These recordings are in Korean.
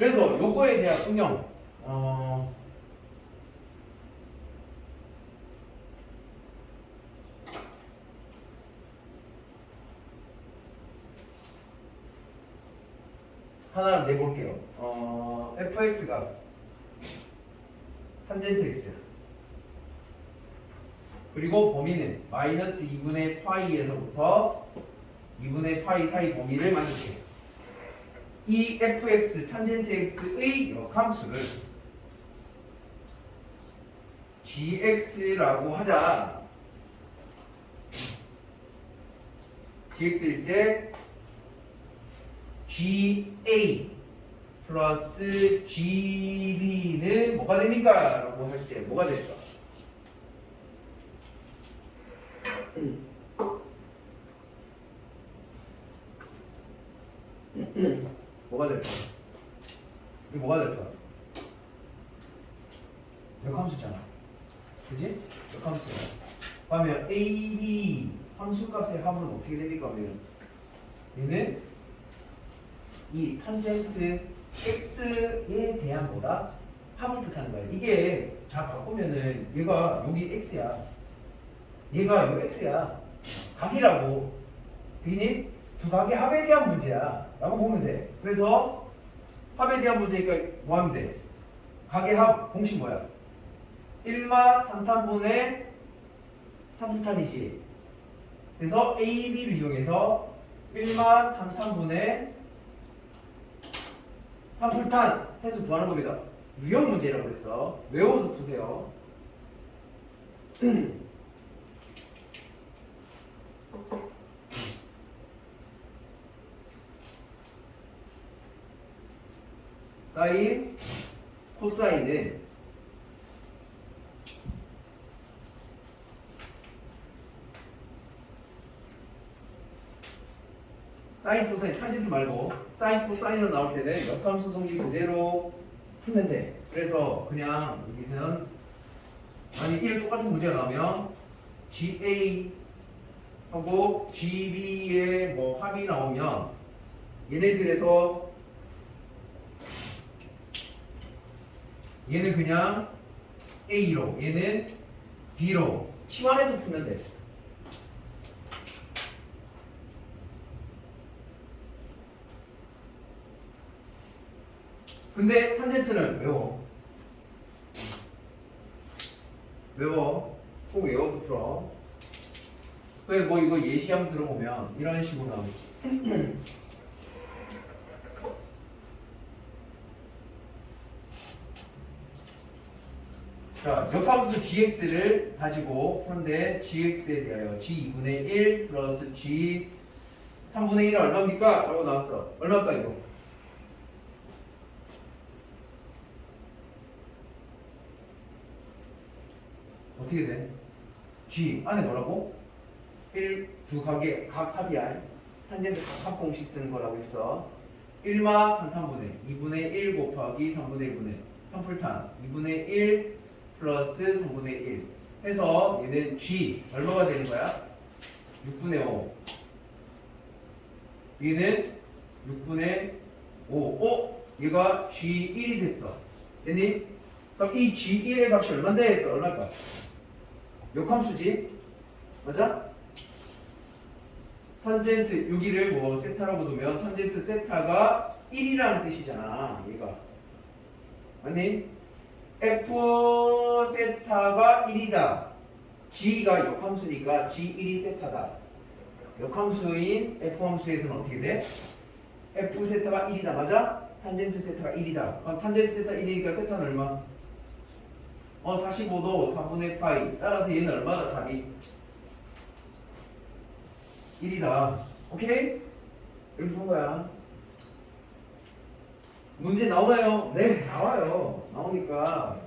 그래서 요거에 대한 응용 어 하나를 내볼게요. 어, fx가 탄젠트 x 그리고 범위는 마이너스 2분의 파이에서부터 2분의 파이 사이 범위를 만들게요. 이 fx 탄젠트 x의 역함수를 gx라고 하자. gx일 때 GA 플러스 GB는 뭐가 됩니까? 라고 할 때 뭐가 될까? 뭐가 될까? 이게 뭐가 될까? 역함수잖아. 그지? 역함수야. 그러면 A, B 함수 값의 합은 어떻게 됩니까? 그러면 얘는 이 탄젠트 x에 대한 뭐다? 합을 뜻하는 거야. 이게 자 바꾸면은 얘가 여기 x야. 얘가 여기 x야. 각이라고. 되니 두 각의 합에 대한 문제야. 라고 보면 돼. 그래서 합에 대한 문제니까 뭐 하면 돼? 각의 합 공식 뭐야? 1마 탄탄분의 탄탄이지. 그래서 A, B를 이용해서 1마 탄탄분의 탄풀탄 해서 구하는 겁니다. 유형 문제라고 그랬어. 외워서 푸세요. 사인, 코사인은 사인 코사인 탄젠트 말고 사인 코사인으로 나올 때는 역함수 성질 그대로 풀면 돼. 그래서 그냥 여기서는 아니 1 똑같은 문제가 나오면 GA 하고 GB의 뭐 합이 나오면 얘네들에서 얘는 그냥 A로 얘는 B로 치환해서 풀면 돼. 근데 탄젠트는 외워. 외워. 꼭 외워서 풀어. 그래 뭐 이거 예시 한번 들어보면 이런 식으로 나오겠지. 자, 역함수 gx를 가지고 푸는데 gx에 대하여 g2분의 1 플러스 g 3분의 1은 얼마입니까? 라고 나왔어. 얼마일까 이거? 어떻게 돼? G 안에 뭐라고? 1, 두 각의 각 합이야. 탄젠트 각합 공식 쓰는 거라고 했어. 1마 탄탄분해 2분의 1 곱하기 3분의 1분의 탄풀탄 2분의 1 플러스 3분의 1 해서 얘는 G 얼마가 되는 거야? 6분의 5 얘는 6분의 5 어? 얘가 G1이 됐어 됐니? 그럼 이 G1의 값이 얼마인데 했어? 얼마일까? 역함수지? 맞아? 탄젠트 여기를 뭐 세타라고 두면 탄젠트 세타가 1이라는 뜻이잖아 얘가 맞니? F 세타가 1이다 G가 역함수니까 G1이 세타다 역함수인 F 함수에서는 어떻게 돼? F 세타가 1이다 맞아? 탄젠트 세타가 1이다 그럼 탄젠트 세타 1이니까 세타는 얼마? 어 45도 4분의 파이 따라서 얘는 얼마다 답이 1이다 오케이? 이렇게 본 거야 문제 나오나요? 네 나와요 나오니까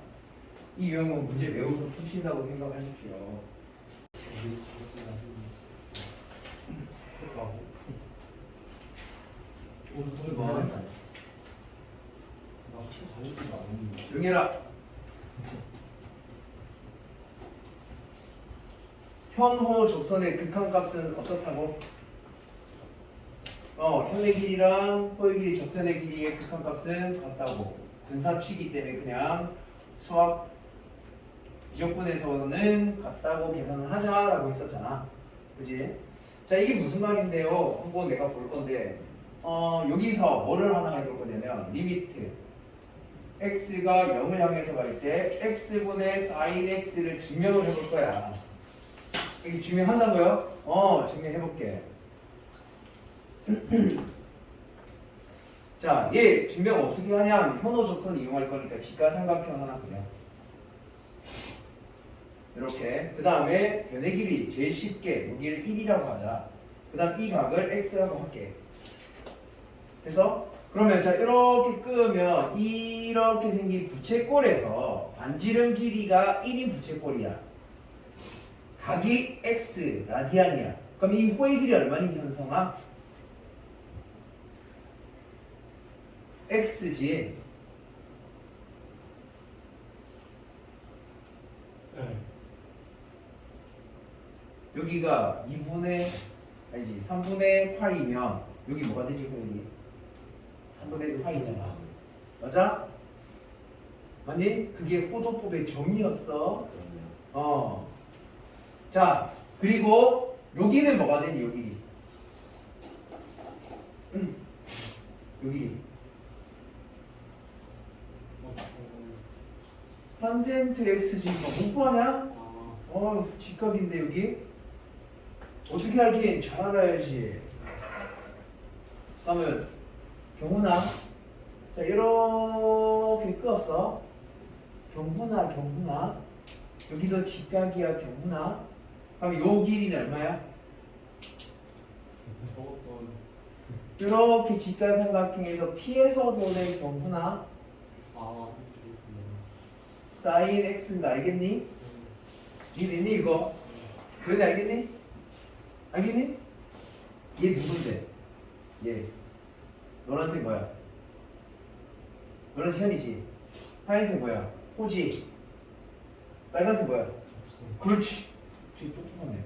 이 유형은 문제 외워서 푸신다고 생각하십시오 용해라 현호 적선의 극한값은 어떻다고? 어? 어, 현의 길이랑 호의 길이, 적선의 길이의 극한값은 같다고. 분사치기 때문에 그냥 수학 이적분에서는 같다고 계산을 하자라고 했었잖아. 그지? 자, 이게 무슨 말인데요? 한번 내가 볼 건데, 어, 여기서 뭐를 하나 해볼 거냐면, 리미트. x가 0을 향해서 갈 때, x분의 sin x를 증명을 해볼 거야. 여기 증명한다고요? 어, 증명해볼게. 자, 얘 증명 어떻게 하냐? 현호 적선 이용할 거니까 직각삼각형 하나 그려. 이렇게. 그 다음에 변의 길이 제일 쉽게 여기를 1이라고 하자. 그 다음 이 각을 x라고 할게. 그래서 그러면 자 이렇게 끄면 이렇게 생긴 부채꼴에서 반지름 길이가 1인 부채꼴이야. 각이 x 라디안이야. 그럼 이 호의 길이 얼마니 현성아? X지. 네. 여기가 2분의 아니지 3분의 파이면 여기 뭐가 되지 여기 3분의 파이잖아. 맞아? 아니 그게 호도법의 점이었어. 어. 자 그리고 여기는 뭐가 되니 여기? 음. 여기 탄젠트 x 지금 못 구하냐? 아, 어 직각인데 여기 어떻게 알긴 잘 알아야지. 다음은 경훈아. 자 이렇게 끄었어. 경훈아 경훈아. 여기도 직각이야 경훈아. 그럼 요 길이는 얼마야? 이렇게 직각삼각형에서 피해서 도는 경훈아. 아, 사인 x인가 알겠니? 이해됐니 이거? 그런데 알겠니? 알겠니? 얘 누군데? 얘 노란색 뭐야? 노란색 현이지 하얀색 뭐야? 호지 빨간색 뭐야? 그렇지 저기 똑똑하네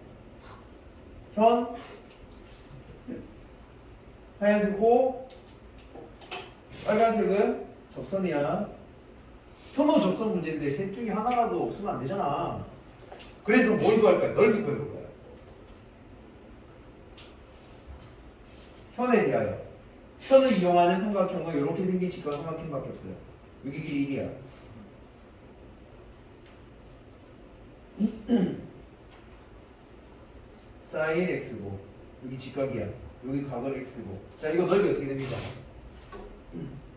현 하얀색 호 빨간색은 접선이야 현호 접선 문제인데 셋 중에 하나라도 없으면 안 되잖아. 그래서 뭘 구할 거야? 넓이 구할 거야 현에 대하여. 현을 이용하는 삼각형은 이렇게 생긴 직각 삼각형밖에 없어요. 여기 길이 1이야. 사인 x고 여기 직각이야. 여기 각은 x고. 자 이거 넓이 어떻게 됩니까?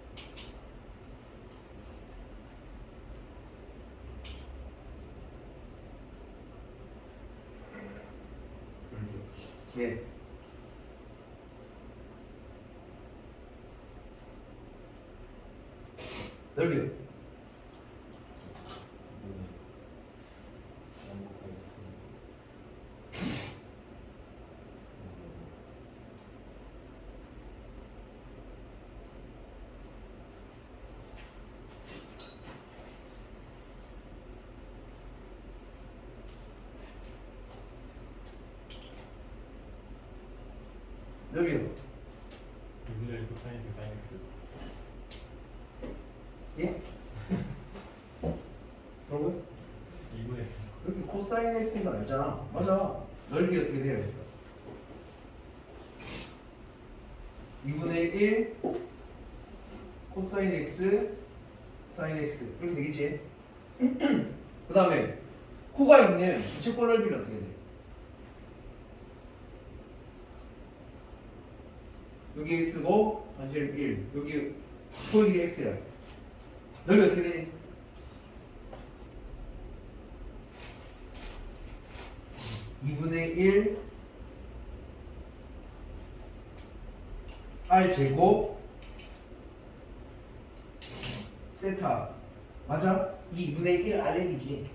예. 넓이요. 여기를 코사인스 사인스 예? 뭐라고요? 이거에 여기 코사인 x가 알잖아. 맞아. 넓이 어떻게 되어 있어? 2분의 1 코사인 x 사인 x 그렇게 되겠지? 그 다음에 코가 있는 부채꼴 넓이는 어떻게 돼? 여기 x고 반지름 1 여기 코이 x야 넓이 어떻게 되니? 이분의 1 R 제곱 세타 맞아? 이 2분의 1 RL이지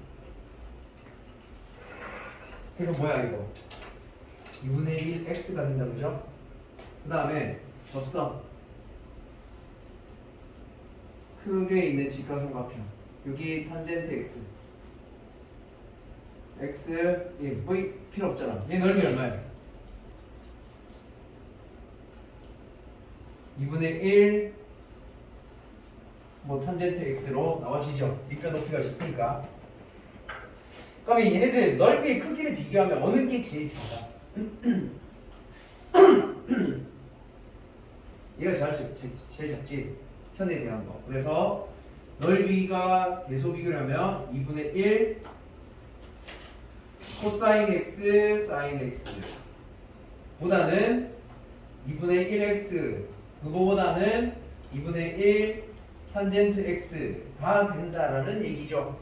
그래서 뭐야 이거 2분의 1 X가 된다 그죠? 그 다음에 접선 크게 있는 직각삼각형 여기 탄젠트 X X 얘 V 필요 없잖아 얘 넓이 얼마야? 2분의 1, 뭐 탄젠트 x로 나와지죠. 밑변 높이가 있으니까. 그러면 얘네들 넓이의 크기를 비교하면 어느 게 제일 작아? 얘가 잘, 제- 제- 제일 작지. 현에 대한 거. 그래서 넓이가 대소 비교를 하면 2분의 1 코사인 x 사인 x. 보다는 2분의 1x 그거보다는 2분의 1 탄젠트 x가 된다라는 얘기죠.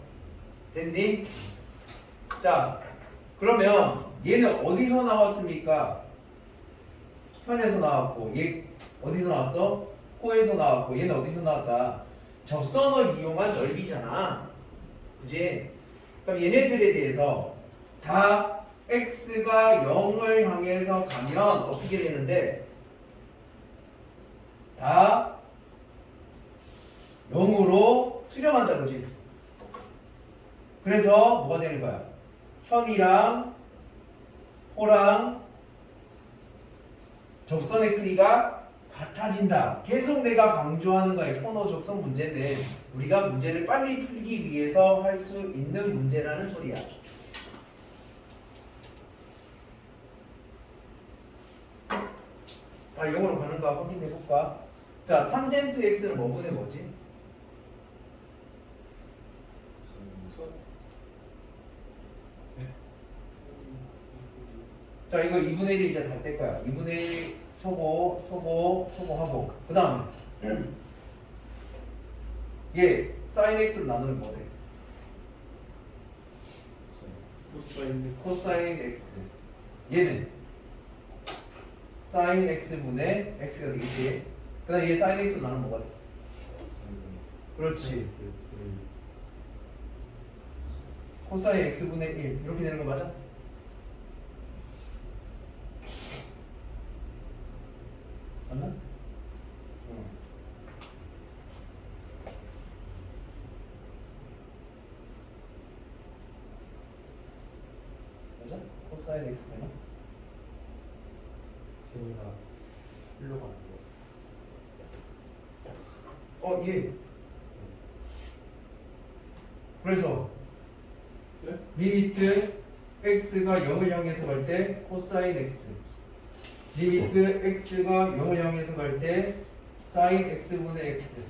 됐니? 자 그러면 얘는 어디서 나왔습니까? 현에서 나왔고 얘 어디서 나왔어? 코에서 나왔고 얘는 어디서 나왔다? 접선을 이용한 넓이잖아. 그지? 그럼 얘네들에 대해서 다 x가 0을 향해서 가면 어떻게 되는데 다 0으로 수렴한다 그지? 그래서 뭐가 되는 거야? 현이랑 호랑 접선의 크기가 같아진다. 계속 내가 강조하는 거야. 현어 접선 문제는 우리가 문제를 빨리 풀기 위해서 할 수 있는 문제라는 소리야. 아, 영어로 가는가 확인해 볼까? 자, 탄젠트 x는 뭐분의 뭐지? 자, 이거 2분의 1 이제 다뗄 거야. 2분의 1 소고, 소고, 소고하고. 그 다음에 얘 사인 x로 나누면 뭐 돼? 코사인 x. 얘는 사인 x분의 x가 되겠지. 그 다음에 얘 사인 x로 나누면 뭐가 돼? 그렇지. 코사인 x분의 1 이렇게 되는 거 맞아? 맞나? 응. 맞아? 코사인 x 되나? 재미가 일로 가는 거. 어, 예. 그래서 네? 리미트 x가 0을 향해서 갈 때 코사인 x 리미트 x가 0을 향해서 갈 때 사인 x분의 x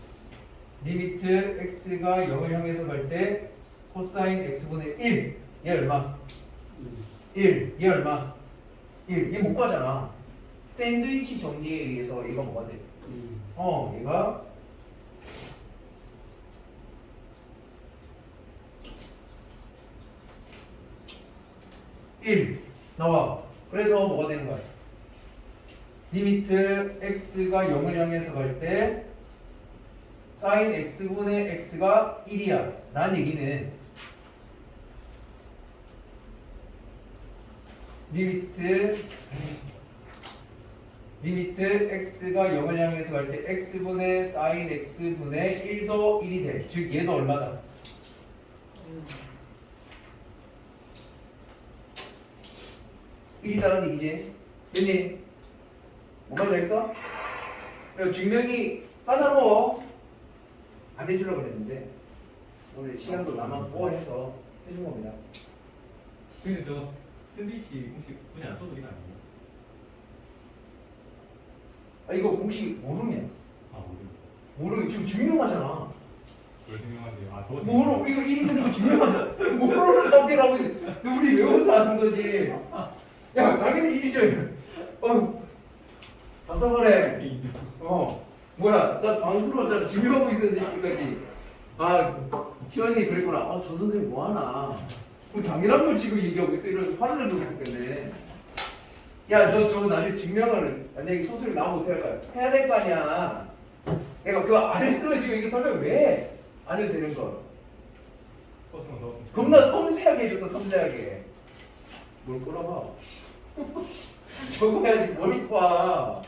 리미트 x가 0을 향해서 갈 때 코사인 x분의 1 얘 얼마? 1. 얘 얼마? 1. 얘 못 가잖아. 샌드위치 정리에 의해서 얘가 뭐가 돼? 어, 얘가 일 나와. 그래서 뭐가 되는 거야? 리미트 x가 0을 향해서 갈 때 사인 x분의 x가 1이야. 라는 얘기는 리미트 리미트 x가 0을 향해서 갈 때 x분의 사인 x분의 1도 1이 돼. 즉 얘도 얼마다? 1이다라는 얘기지. 됐니? 뭐가? 야, 증명이 까다로워. 안 해주려고 그랬는데 오늘 시간도 남았고 해서 해준 겁니다. 근데 저 샌드위치 혹시 굳이 안 써도 되는 거 아니에요? 아 이거 공식 모르냐? 아 모르겠어요. 모르 지금 증명하잖아. 뭘 생각하는데 아 저거 모르 이거 1인 거 증명하잖아. 모르는 상태라고 우리 외워서 하는 거지. 야 당연히 1이죠. 어 답답하네. 어 뭐야 나 당스러웠잖아 증명하고 있었는데 이거지. 아 희원이 그랬구나. 아 저 선생님 뭐 하나. 뭐 당연한 걸 지금 얘기하고 있어. 이러면서 화를 내고 있었겠네. 야, 너 저거 나중에 증명을 만약에 소설이 나오면 어떻게 할 거야? 해야 될 거 아니야. 내가 그거 안 했으면 지금 이거 설명 왜 안 해도 되는 더 겁나 섬세하게 해줬다, 섬세하게. 뭘 끌어봐. 저거 해야지 뭘 봐.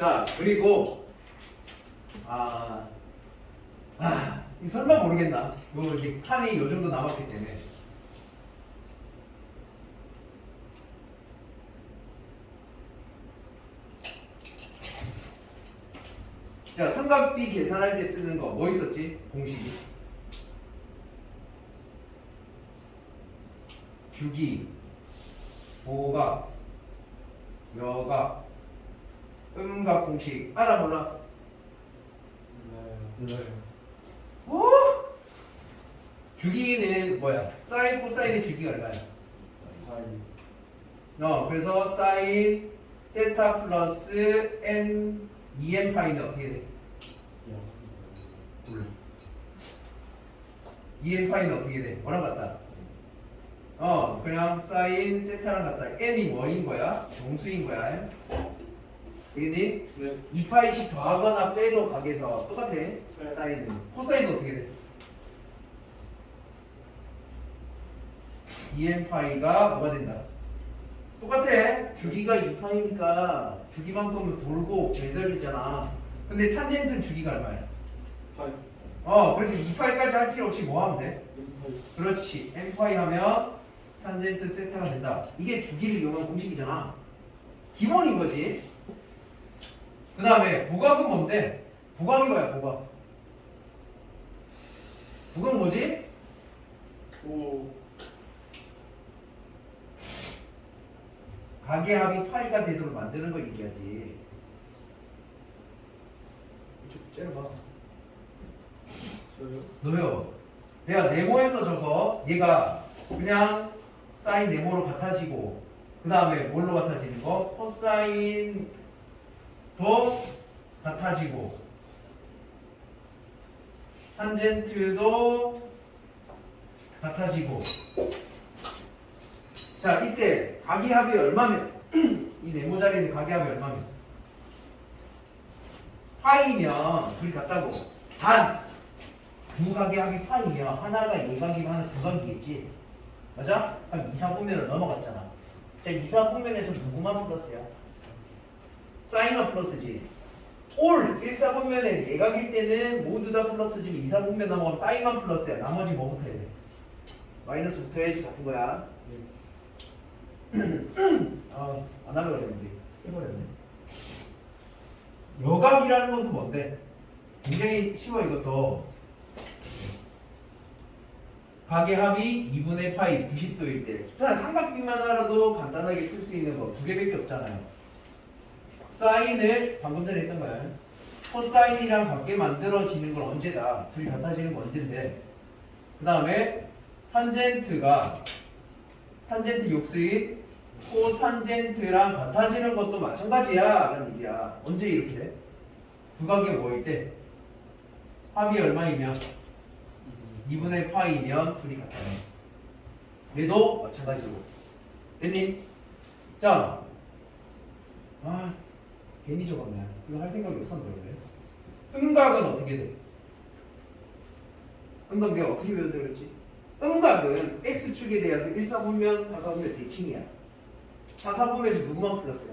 자, 그리고, 아, 아, 이 설마 모르겠나? 요, 이제 칸이 요 정도 남았기 때문에. 삼각비 계산할 때 쓰는 거 뭐 있었지? 공식이 주기 보각 여각 음각 공식 알아 몰라? 몰라요. 어? 주기는 뭐야? 사인 코사인의 주기가 얼마야? 어 그래서 사인 세타 플러스 n 2n 파이는 어떻게 돼? 몰라. 2n 파이는 어떻게 돼? 뭐랑 같다? 어 그냥 사인 세타랑 같다 n이 뭐인 거야? 정수인 거야 그니 네. 2파이씩 더하거나 빼도 각에서 똑같아 사인은 코사인은 어떻게 돼? 2n 파이가 뭐가 된다? 똑같아 주기가 2파이니까 주기만큼은 돌고 제자리잖아 근데 탄젠트는 주기가 얼마야? 파이. 어 그래서 2파이까지 할 필요 없이 뭐 하면 돼? 그렇지 n파이 하면 탄젠트 세타가 된다 이게 주기를 이용한 공식이잖아 기본인 거지 그 다음에 부각은 뭔데? 부각이 뭐야 부각 부각 뭐지? 오. 가계 합이 파이가 되도록 만드는 걸 얘기하지 좀 째려봐 저요? 너요 내가 네모에서 저거 얘가 그냥 사인 네모로 같아지고 그 다음에 뭘로 같아지는 거? 코사인 도 같아지고 탄젠트도 같아지고. 자 이때 가계합이 얼마면? 이 네모 자리에 있는 가계합이 얼마면? 파이면 둘이 같다고. 단 두 가계합이 파이면 하나가 예각이고 하나 두각이겠지. 맞아? 그럼 2, 4분면을 넘어갔잖아. 자 2, 4분면에서 누구만 플러스야? 사인은 플러스지. 올 1, 4분면에 예각일 때는 모두 다 플러스지 2, 4분면 넘어가면 사인만 플러스야. 나머지 뭐 붙어야 돼? 마이너스 붙어야지 같은 거야. 아, 안 하려고 그랬는데. 해버렸네. 여각이라는 것은 뭔데? 굉장히 쉬워 이것도. 가계합이 2분의 파이 90도일 때. 그냥 삼각비만 알아도 간단하게 풀 수 있는 거 두 개밖에 없잖아요 사인을 방금 전에 했던 거야 코사인이랑 같게 만들어지는 건 언제다 둘이 같아지는 건 언젠데 그 다음에 탄젠트가 탄젠트 욕수인 코탄젠트랑 같아지는 것도 마찬가지야 라는 얘기야 언제 이렇게 돼? 두각이 뭐일 때? 합이 얼마이면 2분의 파이면 둘이 같아요. 얘도 마찬가지로. 됐니? 자, 아 괜히 적었네. 이거 할 생각이 없었는데 그래. 음각은 어떻게 돼? 음각 내가 어떻게 배웠다 그랬지? 음각은 x축에 대해서 1사분면, 4사분면 대칭이야. 4사분면에서 누구만 플러스야?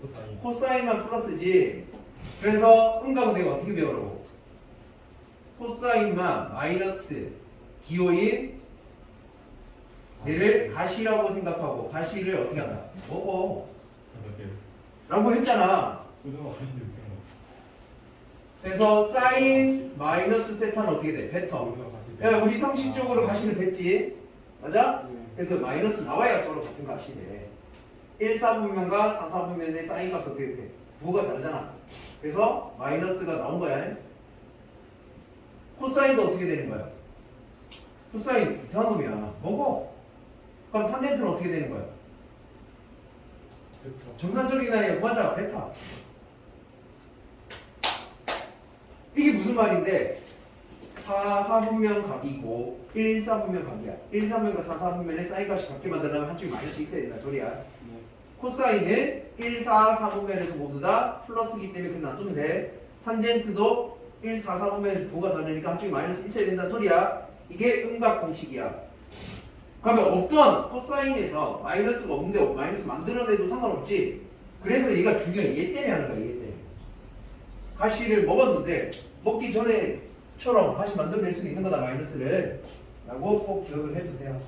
코사인. 코사인만 플러스지. 그래서 음각은 내가 어떻게 배우라고? 코사인만 마이너스 기호인 얘를 가시라고 생각하고 가시를 어떻게 한다? 먹어. 라고 했잖아. 그래서 사인 마이너스 세타는 어떻게 돼? 가시. 야, 우리 상식적으로 가시는 뱉지? 맞아? 네. 그래서 마이너스 나와야 서로 같은 값이 돼. 1, 4분면과 4, 4분면의 사인 값 어떻게 돼? 부호가 다르잖아. 그래서 마이너스가 나온 거야. 코사인도 어떻게 되는 거야? 코사인 이상한 놈이야. 먹어. 그럼 탄젠트는 어떻게 되는 거야? 그렇죠. 정상적인 나이에 맞아 베타. 이게 무슨 말인데 4, 4분면 각이고 1, 4분면 각이야. 1, 4분면과 4, 4분면의 사인 값이 같게 만들려면 한쪽이 마이너스 있어야 된다 소리야. 네. 코사인은 1, 4, 4분면에서 모두 다 플러스기 때문에 그냥 놔두면 돼. 탄젠트도 1, 4, 4분면에서 부가 다르니까 한쪽이 마이너스 있어야 된다 소리야. 이게 음각 공식이야. 그러면 없던 코사인에서 마이너스가 없는데 마이너스 만들어내도 상관없지. 그래서 얘가 중요해. 얘 때문에 하는 거야. 얘 때문에. 가시를 먹었는데 먹기 전에처럼 가시 만들어낼 수 있는 거다 마이너스를. 라고 꼭 기억을 해두세요.